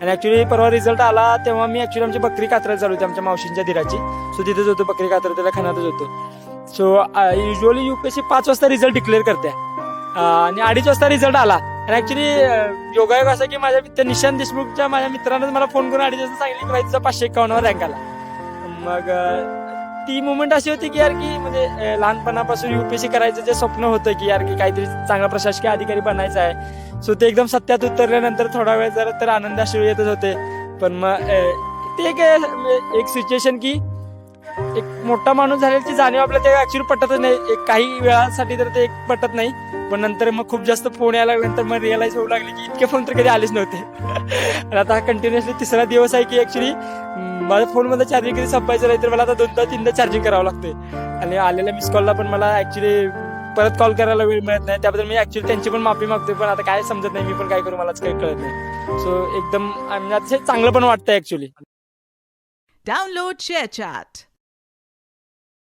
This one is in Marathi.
आणि ऍक्च्युली परवा रिझल्ट आला तेव्हा मी ऍक्च्युली आमची बकरी कात्रायला चालू होती आमच्या मावशींच्या दिराची. सो तिथेच होतो बकरी कात्र त्याला खाण्यातच होतो. सो युजली युपीएससी पाच वाजता रिझल्ट डिक्लेअर करते. Uh, आणि अडीच वाजता रिझल्ट आला. आणि ऍक्च्युली uh, योगायोग असा की माझ्या मित्र निशांत देशमुखच्या माझ्या मित्रानंच मला फोन करून अडीच वाजता सांगितलं की भाई तुझा पाचशे एकावन्नवर रँक आला. मग uh, ती मुवमेंट अशी होती की यार की म्हणजे लहानपणापासून युपीएससी करायचं जे स्वप्न होतं की यार की काहीतरी चांगला प्रशासकीय अधिकारी बनायचं आहे. सो ते एकदम सत्यात उतरल्यानंतर थोडा वेळ जरा तर आनंदाशिवाय येतच होते. पण मग ते एक एक सिच्युएशन की एक मोठा माणूस झाल्याची जाणीव आपल्याला ते ऍक्च्युली पटतच नाही. एक काही वेळासाठी तर ते एक पटत नाही. पण नंतर मग खूप जास्त फोन यायला लागल्यानंतर मग रिअलाइज होऊ लागले की इतके फोन तर कधी आलेच नव्हते. आणि आता हा कंटिन्युअसली तिसरा दिवस आहे की ऍक्च्युली माझ्या फोनमध्ये चार्जिंग कधी संपायचं नाही तर मला आता दोनदा तीनदा चार्जिंग करावं लागते आणि आलेल्या मिस कॉलला पण मला ऍक्च्युली परत कॉल करायला वेळ मिळत नाही. त्याबद्दल मी ऍक्च्युअली त्यांची पण माफी मागतोय पण आता काय समजत नाही मी पण काय करू मलाच काही कळत नाही. सो एकदम म्हणजे अतिशय चांगलं पण वाटतं ऍक्च्युली शेअर चॅट